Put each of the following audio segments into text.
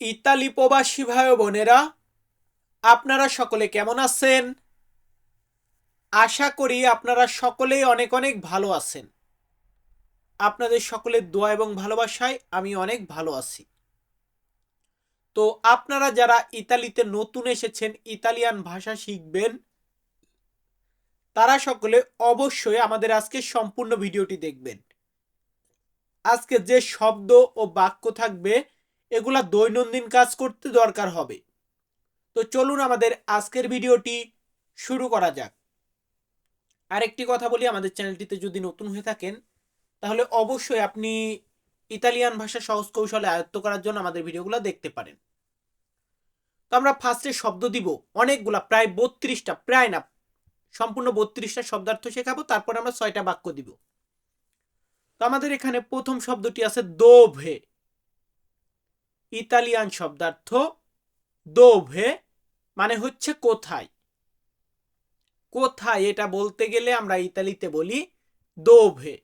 Italy প্রবাসী ভাই বোনেরা, আপনারা সকলে কেমন আছেন? আশা করি আপনারা সকলেই অনেক অনেক ভালো আছেন। আপনাদের সকলের দোয়া এবং ভালোবাসায় আমি অনেক ভালো আছি। তো আপনারা যারা ইতালিতে নতুন এসেছেন, ইতালিয়ান ভাষা শিখবেন, তারা সকলে অবশ্যই আমাদের আজকে সম্পূর্ণ ভিডিওটি দেখবেন। আজকে যে শব্দ ও বাক্য থাকবে এগুলা দৈনন্দিন কাজ করতে দরকার হবে। তো চলুন আমাদের আজকের ভিডিওটি শুরু করা যাক। আরেকটি কথা বলি, আমাদের চ্যানেলটিতে যদি নতুন হয়ে থাকেন, তাহলে অবশ্যই আপনি ইতালিয়ান ভাষা সহজ কৌশলে আয়ত্ত করার জন্য আমাদের ভিডিওগুলো দেখতে পারেন। তো আমরা ফার্স্টে শব্দ দিব, অনেকগুলা, প্রায় বত্রিশটা, প্রায় না, সম্পূর্ণ বত্রিশটা শব্দার্থ শেখাবো, তারপর আমরা ছয়টা বাক্য দিব। তো আমাদের এখানে প্রথম শব্দটি আছে দোভে। ইতালিয়ান শব্দার্থ দোভে মানে হচ্ছে কোথায়? কোথায়? এটা বলতে গেলে আমরা ইতালিতে বলি দোভে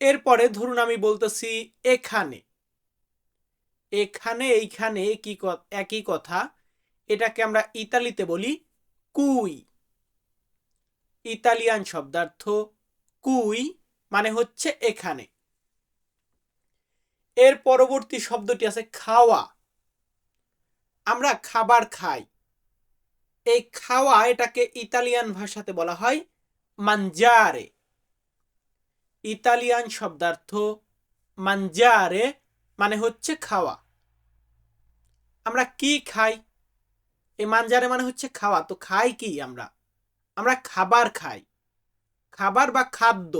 এরপরে ধরুন আমি বলতেছি এখানে এখানে এইখানে কি, একই কথা। এটাকে আমরা ইতালিতে বলি কুই ইতালিয়ান শব্দার্থ কুই মানে হচ্ছে এখানে এর পরবর্তী শব্দটি আছে খাওয়া। আমরা খাবার খাই। এই খাওয়া এটাকে ইতালিয়ান ভাষাতে বলা হয় মানজারে ইতালিয়ান শব্দার্থ মানজারে মানে হচ্ছে খাওয়া। আমরা কি খাই? এই মানজারে মানে হচ্ছে খাওয়া। তো খাই কি আমরা? আমরা খাবার খাই। খাবার বা খাদ্য।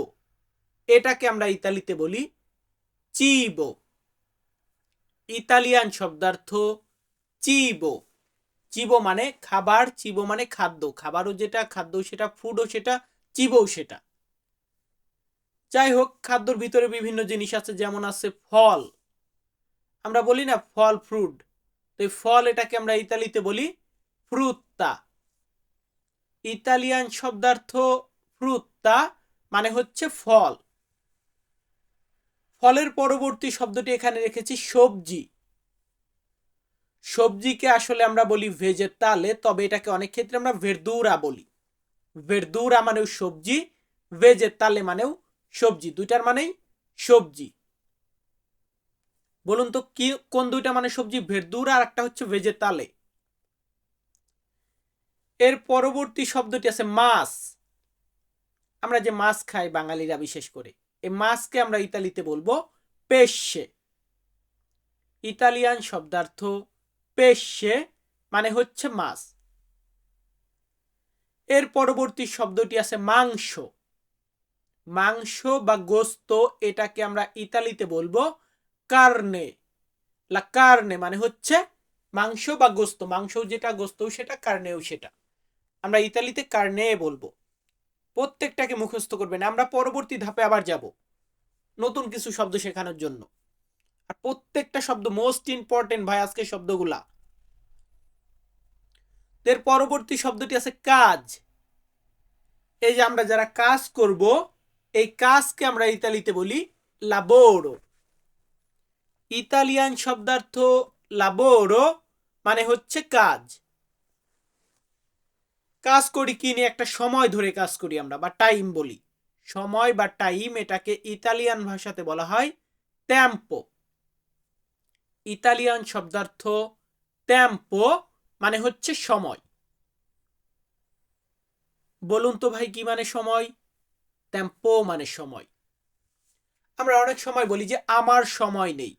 এটাকে আমরা ইতালিতে বলি চিবো। ইতালিয়ান শব্দার্থ চিবো। চিবো মানে খাবার, চিবো মানে খাদ্য। খাবারও যেটা, খাদ্য সেটা ফুডও সেটা, চিবও সেটা। যাই হোক খাদ্যর ভিতরে বিভিন্ন জিনিস আছে, যেমন আছে ফল। আমরা বলি না ফল ফ্রুট। তো ফল এটাকে আমরা ইতালিতে বলি ফ্রুত্তা। ইতালিয়ান শব্দার্থ ফ্রুত্তা মানে হচ্ছে ফল। ফলের পরবর্তী শব্দটি এখানে রেখেছি, সবজি। সবজিকে আসলে আমরা বলি ভেজেতালে, তবে এটাকে অনেক ক্ষেত্রে আমরা ভেরদুরা বলি। ভেরদুরা মানেও সবজি, ভেজেতালে মানেও সবজি, দুইটার মানেই সবজি। বলুন তো, কি, কোন দুইটা মানে সবজি ভেরদুরা আর একটা হচ্ছে ভেজেতালে এর পরবর্তী শব্দটি আছে মাছ। আমরা যে মাছ খাই, বাঙালিরা বিশেষ করে। এই মাছকে আমরা ইতালিতে বলব পেশে ইতালিয়ান শব্দার্থ পেশে মানে হচ্ছে মাছ। এর পরবর্তী শব্দটি আছে মাংস। মাংস বা গোস্ত এটাকে আমরা ইতালিতে বলব কার্নে লা কার্নে মানে হচ্ছে মাংস বা গোস্ত। মাংস যেটা, গোস্তও সেটা কার্নেও সেটা। আমরা ইতালিতে কার্নে বলব। প্রত্যেকটাকে মুখস্থ করবেন। আমরা পরবর্তী ধাপে আবার যাব। নতুন কিছু শব্দ শেখানোর জন্য। আর প্রত্যেকটা শব্দ মোস্ট ইম্পর্টেন্ট ভাই আজকে শব্দগুলা। এর পরবর্তী শব্দটি আছে কাজ। এই যে আমরা যারা কাজ করব, এই কাজকে আমরা ইতালিতে বলি লাবোরো ইতালিয়ান শব্দার্থ লাবোরো মানে হচ্ছে কাজ। কাজ করি, কি নিয়ে একটা সময় ধরে কাজ করি আমরা, বা টাইম বলি। সময় বা টাইম এটাকে ইতালিয়ান ভাষাতে বলা হয় ট্যাম্পো ইতালিয়ান শব্দার্থ ট্যাম্পো মানে হচ্ছে সময়। বলুন তো ভাই, কি মানে সময়? ট্যাম্পো মানে সময়। আমরা অনেক সময় বলি যে, আমার সময় নেই,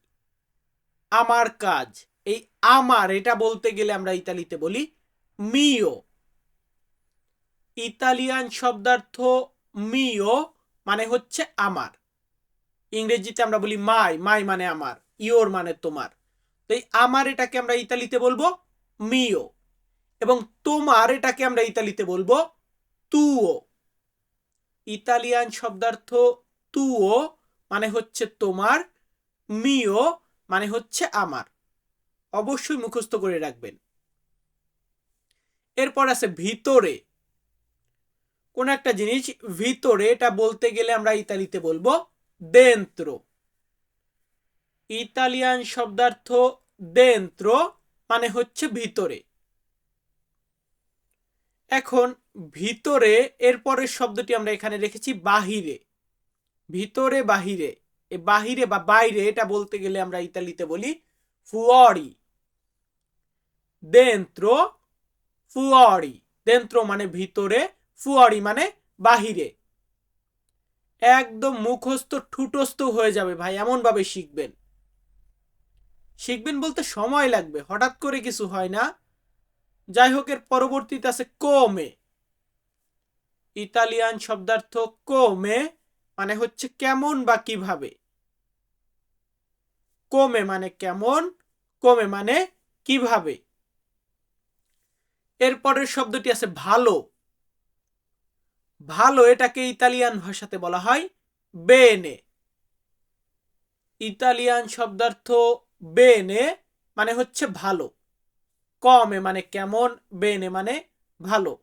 আমার কাজ। এই আমার, এটা বলতে গেলে আমরা ইতালিতে বলি মিও ইতালিয়ান শব্দার্থ মিও মানে হচ্ছে আমার। ইংরেজিতে আমরা বলি মাই মাই মানে আমার ইওর মানে তোমার। তো এই আমার এটাকে আমরা ইতালিতে বলব মিও এবং তোমার এটাকে আমরা ইতালিতে বলব তুও ইতালিয়ান শব্দার্থ তুও মানে হচ্ছে তোমার মিও মানে হচ্ছে আমার। অবশ্যই মুখস্থ করে রাখবেন। এরপর আছে ভিতরে। কোন একটা জিনিস ভিতরে, এটা বলতে গেলে আমরা ইতালিতে বলব দেন্ত্র ইতালিয়ান শব্দার্থ দেন্ত্র মানে হচ্ছে ভিতরে। এখন ভিতরে, এরপরের শব্দটি আমরা এখানে রেখেছি বাহিরে। ভিতরে, বাহিরে। এ বাহিরে বা বাইরে, এটা বলতে গেলে আমরা ইতালিতে বলি ফুয়ারি দেন্ত্র ফুয়ারি দেন্ত্র মানে ভিতরে ফুয়ারি মানে বাহিরে। একদম মুখস্থ, ঠুটস্থ হয়ে যাবে ভাই, এমনভাবে শিখবেন। শিখবেন বলতে সময় লাগবে, হঠাৎ করে কিছু হয় না। যাই হোক, এর পরবর্তীতে আছে কোমে। ইতালিয়ান শব্দার্থ কোমে মানে হচ্ছে কেমন বা কীভাবে। কমে মানে কেমন, কমে মানে কীভাবে। এরপরের শব্দটি আছে ভালো। ভালো এটাকে ইতালিয়ান ভাষাতে বলা হয় বেনে। ইতালিয়ান শব্দার্থ বেনে মানে হচ্ছে ভালো। কমে মানে কেমন, বেনে মানে ভালো।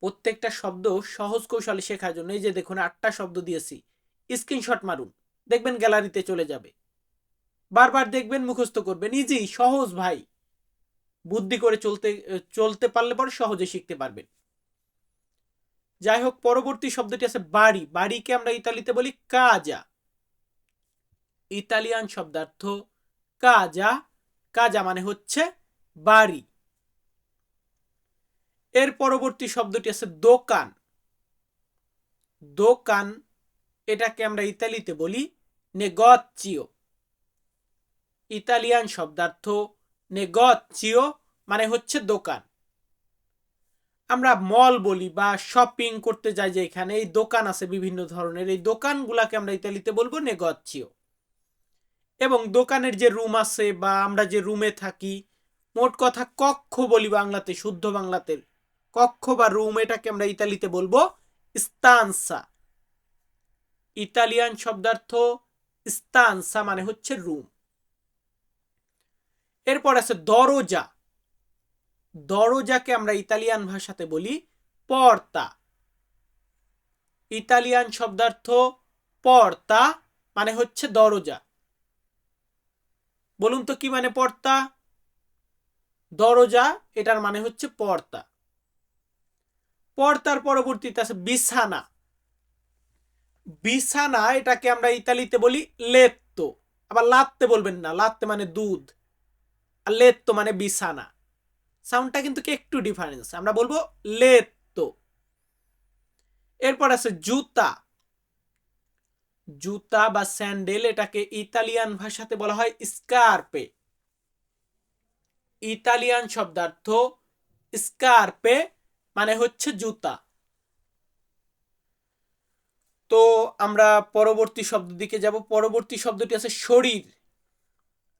প্রত্যেকটা শব্দ সহজ কৌশলে শেখার জন্য এই যে দেখুন আটটা শব্দ দিয়েছি, স্ক্রিনশট মারুন, দেখবেন গ্যালারিতে চলে যাবে। বারবার দেখবেন, মুখস্থ করবেন, ইজি, সহজ ভাই। বুদ্ধি করে চলতে চলতে পারলে পরে সহজে শিখতে পারবেন। যাই হোক পরবর্তী শব্দটি আছে বাড়ি। বাড়িকে আমরা ইতালিতে বলি কাজা ইতালিয়ান শব্দার্থ কাজা কাজা মানে হচ্ছে বাড়ি। এর পরবর্তী শব্দটি আছে দোকান। দোকান এটাকে আমরা ইতালিতে বলি নেগচিও ইতালিয়ান শব্দার্থ নেগচিও মানে হচ্ছে দোকান। আমরা মল বলি বা শপিং করতে যাই যে এখানে, এই দোকান আছে বিভিন্ন ধরনের, এই দোকানগুলাকে আমরা ইতালিতে বলব নেগচিও এবং দোকানের যে রুম আছে বা আমরা যে রুমে থাকি, মোট কথা কক্ষ বলি বাংলাতে, শুদ্ধ বাংলাতে, কক্ষ বা রুম এটাকে আমরা ইতালিতে বলব স্তানসা ইতালিয়ান শব্দার্থ স্তানসা মানে হচ্ছে রুম এরপর আছে দরজা। দরজাকে আমরা ইতালিয়ান ভাষাতে বলি পর্তা। ইতালিয়ান শব্দার্থ পর্তা মানে হচ্ছে দরজা। বলুন তো কি মানে পর্তা? দরজা, এটার মানে হচ্ছে পর্তা। পর্তার পরবর্তীতে আছে বিছানা। বিছানা, এটাকে আমরা ইতালিতে বলি লেত্তো। আবার লাত্তে বলবেন না, লাত্তে মানে দুধ। আর লেত্তো মানে বিছানা। সাউন্ডটা কিন্তু একটু ডিফারেন্স আমরা বলব লেত্তো এরপর আছে জুতা। জুতা বা স্যান্ডেল এটাকে ইতালিয়ান ভাষাতে বলা হয় স্কার্পে। ইতালিয়ান শব্দার্থ স্কার্পে মানে হচ্ছে জুতা। তো আমরা পরবর্তী শব্দ দিকে যাব। পরবর্তী শব্দটি আছে শরীর।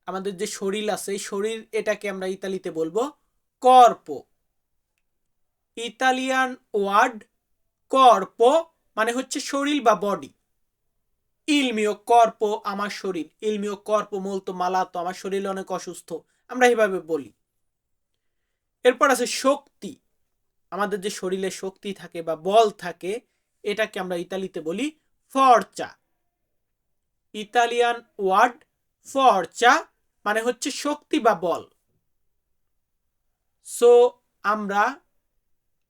আমাদের যে শরীর আছে শরীর এটাকে আমরা ইতালিতে বলব কর্প ইতালিয়ান ওয়ার্ড কর্প মানে হচ্ছে শরীর বা বডি ইলমিও কর্প আমার শরীর। ইলমিও কর্প মলতো মালাতো আমার শরীর অনেক অসুস্থ। আমরা এভাবে বলি। এরপর আছে শক্তি। আমাদের যে শরীরে শক্তি থাকে বা বল থাকে, এটাকে আমরা ইতালিতে বলি ফরচা ইতালিয়ান ওয়ার্ড ফরচা মানে হচ্ছে শক্তি বা বল। সো আমরা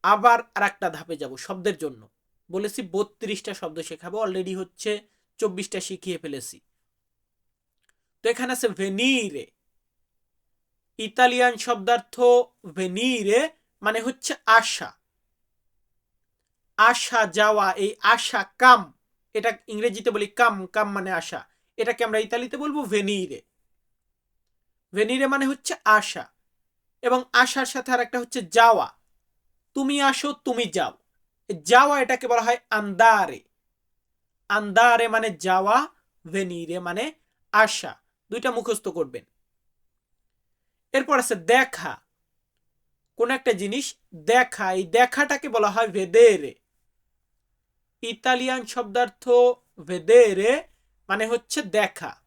আবার আর একটা ধাপে যাব শব্দের জন্য। বলেছি বত্রিশটা শব্দ শেখাবো অলরেডি হচ্ছে চব্বিশটা শিখিয়ে ফেলেছি। তো এখানে আছে ভেনিরে ইতালিয়ান শব্দার্থ ভেনিরে মানে হচ্ছে আশা। আশা যাওয়া, এই আশা কাম, এটা ইংরেজিতে বলি কাম কাম মানে আশা। এটাকে আমরা ইতালিতে বলব ভেনিরে ভেনিরে মানে হচ্ছে আশা। এবং আশার সাথে আর একটা হচ্ছে যাওয়া। তুমি আসো, তুমি যাও। যাওয়া এটাকে বলা হয় আন্দারে। আন্দারে মানে যাওয়া, ভেনিরে মানে আশা দুইটা মুখস্থ করবেন। এরপর আছে দেখা। কোন একটা জিনিস দেখা, এই দেখাটাকে বলা হয় ভেদেরে। ইতালিয়ান শব্দার্থ ভেদেরে মানে হচ্ছে দেখা।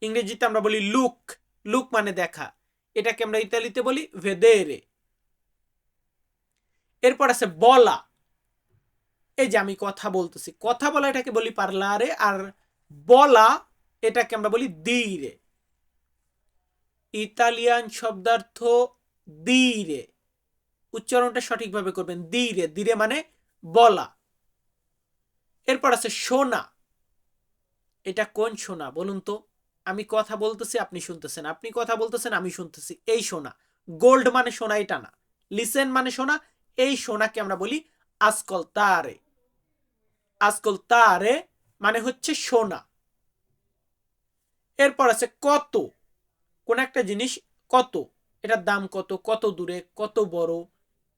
ইংরেজিতে আমরা বলি লুক। লুক মানে দেখা। এটাকে আমরা ইতালিতে বলি ভেদেরে এরপর আছে বলা। এই যে আমি কথা বলতেছি, কথা বলা এটাকে বলি পার্লারে আর বলা এটাকে আমরা বলি দিরে ইতালিয়ান শব্দার্থ দিরে উচ্চারণটা সঠিকভাবে করবেন দিরে দিরে মানে বলা। এরপর আছে সোনা। এটা কোন সোনা বলুন তো? আমি কথা বলতেছি, আপনি শুনতেছেন। আপনি কথা বলতেছেন, আমি শুনতেছি। এই সোনা গোল্ড মানে সোনা, এটা না। লিসেন মানে সোনা, এই সোনাকে আমরা বলি আজকল তারে। আজকল তারে মানে হচ্ছে সোনা। এরপর আছে কত? কোন একটা জিনিস কত? এটার দাম কত? কত দূরে? কত বড়?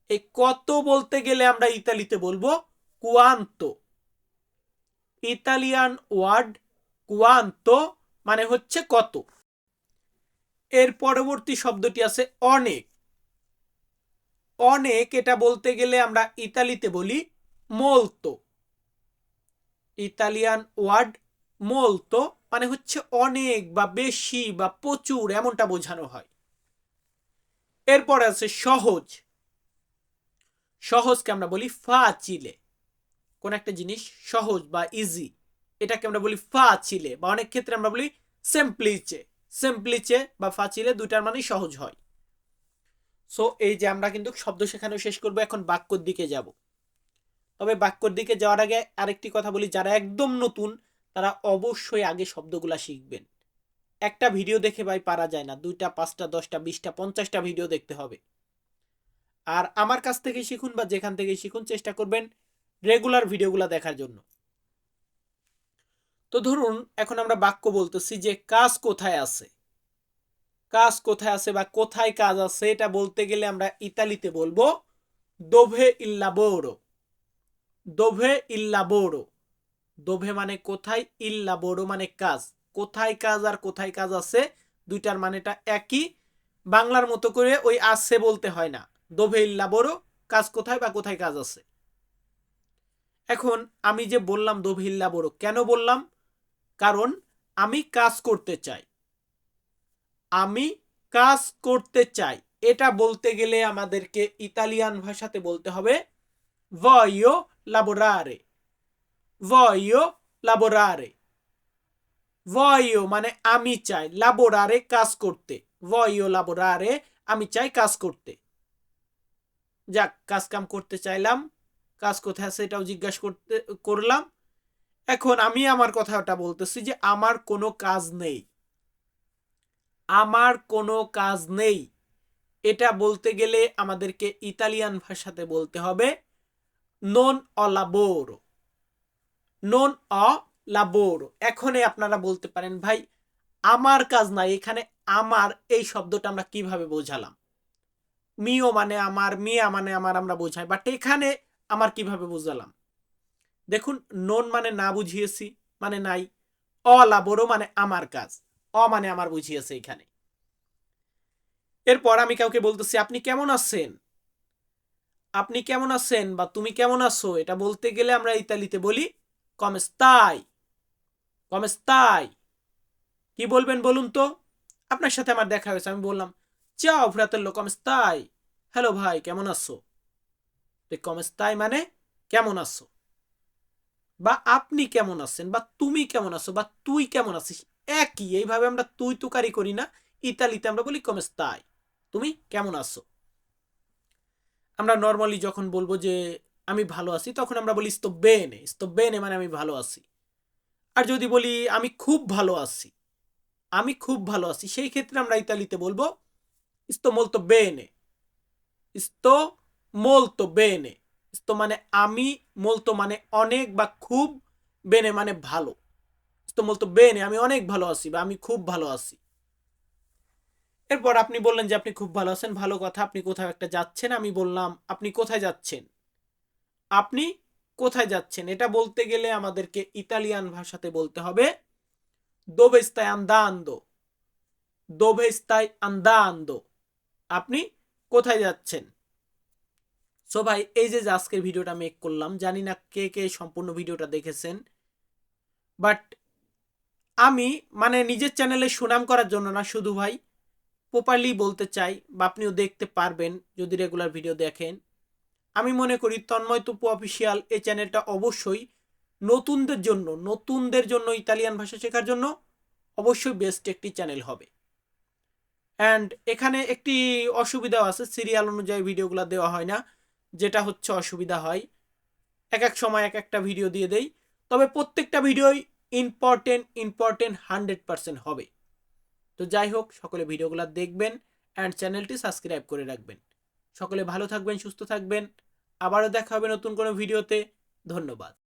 এই কত বলতে গেলে আমরা ইতালিতে বলব কুয়ান্ত। ইতালিয়ান ওয়ার্ড কুয়ান্তো মানে হচ্ছে কত? এর পরবর্তী শব্দটি আছে অনেক। অনেক এটা বলতে গেলে আমরা ইতালিতে বলি মোলতো ইতালিয়ান ওয়ার্ড মোলতো মানে হচ্ছে অনেক বা বেশি বা প্রচুর এমনটা বোঝানো হয়। এরপর আছে সহজ। সহজকে আমরা বলি ফা চিলে কোন একটা জিনিস সহজ বা ইজি এটাকে আমরা বলি ফা চিলে, বা অনেক ক্ষেত্রে আমরা বলি সিম্পলিচে। সিম্পলিচে বা ফা ফাচিলে দুইটার মানেই সহজ হয়। সো এই যে আমরা কিন্তু শব্দ শেখানো শেষ করব, এখন বাক্যর দিকে যাব। তবে বাক্যর দিকে যাওয়ার আগে আরেকটি কথা বলি, যারা একদম নতুন, তারা অবশ্যই আগে শব্দগুলা শিখবেন। একটা ভিডিও দেখে ভাই পারা যায় না, দুইটা, পাঁচটা, দশটা, বিশটা, পঞ্চাশটা ভিডিও দেখতে হবে। আর আমার কাছ থেকে শিখুন বা যেখান থেকে শিখুন, চেষ্টা করবেন রেগুলার ভিডিওগুলো দেখার জন্য। তো ধরুন, এখন আমরা বাক্য বলতেছি যে কাজ কোথায় আছে? কাজ কোথায় আছে বা কোথায় কাজ আছে, এটা বলতে গেলে আমরা ইতালিতে বলব দোভে ইল্লা বোরো দোভে ইল্লা বোরো দোভে মানে কোথায়? ইল্লা বোরো মানে কাজ। কোথায় কাজ আর কোথায় কাজ আছে? দুইটার মানেটা একই। বাংলার মতো করে ওই আছে বলতে হয় না। দোভে ইল্লা বোরো কাজ কোথায় বা কোথায় কাজ আছে? এখন আমি যে বললাম দোভে ইল্লা বোরো কেন বললাম? কারণ আমি কাজ করতে চাই। আমি কাজ করতে চাই। এটা বলতে গেলে আমাদেরকে ইতালিয়ান ভাষাতে বলতে হবে ভয়ো লাবোরারে ভয়ো লাবোরারে ভয়ো মানে আমি চাই লাবোরারে কাজ করতে। ভয়ো লাবোরারে আমি চাই কাজ করতে। যাক, কাজ কাম করতে চাইলাম, কাজ কোথায় আছে এটাও জিজ্ঞাসা করতে, করলাম। এখন আমি আমার কথাটা বলতেছি যে আমার কোনো কাজ নেই। আমার কোনো কাজ নেই। এটা বলতে গেলে আমাদেরকে ইতালিয়ান ভাষাতে বলতে হবে নন অ নন অ লাবোরো এখনই আপনারা বলতে পারেন, ভাই, আমার কাজ নাই, এখানে আমার এই শব্দটা আমরা কীভাবে বোঝালাম? মিও মানে আমার, মিয়া মানে আমার, আমরা বোঝাই। বাট এখানে আমার কীভাবে বোঝালাম? দেখুন, নন মানে না বুঝিয়েছি মানে নাই। অলাবোরো মানে আমার কাজ, অ মানে আমার বুঝিয়েছে এখানে। এরপর আমি কাউকে বলতেছি, আপনি কেমন আছেন? আপনি কেমন আছেন বা তুমি কেমন আছো? এটা বলতে গেলে আমরা ইতালিতে বলি কমেস্তাই কমেস্তাই কি বলবেন বলুন তো? আপনার সাথে আমার দেখা হয়েছে, আমি বললাম, চাও ফ্রাতেল্লো কমেস্তাই হ্যালো ভাই, কেমন আছো? কমেস্তাই মানে কেমন আছো? বা আপনি কেমন আছেন, বা তুমি কেমন আছো, বা তুই কেমন আছিস, একই, এইভাবে আমরা তুই তুকারি করি না, ইতালিতে আমরা বলি কমেস তাই। তুমি কেমন আছো? আমরা নর্মালি যখন বলব যে আমি ভালো আছি, তখন আমরা বলি ইস্তো বেনে ইস্তো বেনে মানে আমি ভালো আছি। আর যদি বলি আমি খুব ভালো আছি আমি খুব ভালো আছি সেই ক্ষেত্রে আমরা ইতালিতে বলব ইস্তো মোলতো বেনে ইস্তো মোলতো বেনে sto মানে আমি molto মানে অনেক বা খুব বেনে মানে ভালো। sto molto বেনে আমি অনেক ভালো আছি বা আমি খুব ভালো আছি। এরপর আপনি বললেন যে আপনি খুব ভালো আছেন, ভালো কথা, আপনি কোথাও একটা যাচ্ছেন, আমি বললাম, আপনি কোথায় যাচ্ছেন? আপনি কোথায় যাচ্ছেন? এটা বলতে গেলে আমাদেরকে ইতালিয়ান ভাষাতে বলতে হবে, দোবে আন্দা আন্দান্দো, দোবে আন্দা আন্দান্দো। আপনি কোথায় যাচ্ছেন? সো ভাই, এই যে আজকের ভিডিওটা মেক করলাম, জানি না কে কে সম্পূর্ণ ভিডিওটা দেখেছেন বাট আমি মানে নিজের চ্যানেলে সুনাম করার জন্য না, শুধু ভাই প্রপারলি বলতে চাই বা আপনিও দেখতে পারবেন যদি রেগুলার ভিডিও দেখেন। আমি মনে করি তন্ময় তুপু অফিসিয়াল এই চ্যানেলটা অবশ্যই নতুনদের জন্য নতুনদের জন্য ইতালিয়ান ভাষা শেখার জন্য অবশ্যই বেস্ট একটি চ্যানেল হবে। অ্যান্ড এখানে একটি অসুবিধাও আছে সিরিয়াল অনুযায়ী ভিডিওগুলো দেওয়া হয় না। যেটা হচ্ছে অসুবিধা হয়। এক এক সময় এক একটা ভিডিও দিয়ে দেই। তবে প্রত্যেকটা ভিডিওই ইম্পর্টেন্ট ইম্পর্টেন্ট হান্ড্রেড পারসেন্ট হবে। তো যাই হোক, সকলে ভিডিওগুলো দেখবেন অ্যান্ড চ্যানেলটি সাবস্ক্রাইব করে রাখবেন। সকলে ভালো থাকবেন, সুস্থ থাকবেন। আবারও দেখা হবে নতুন কোনো ভিডিওতে ধন্যবাদ।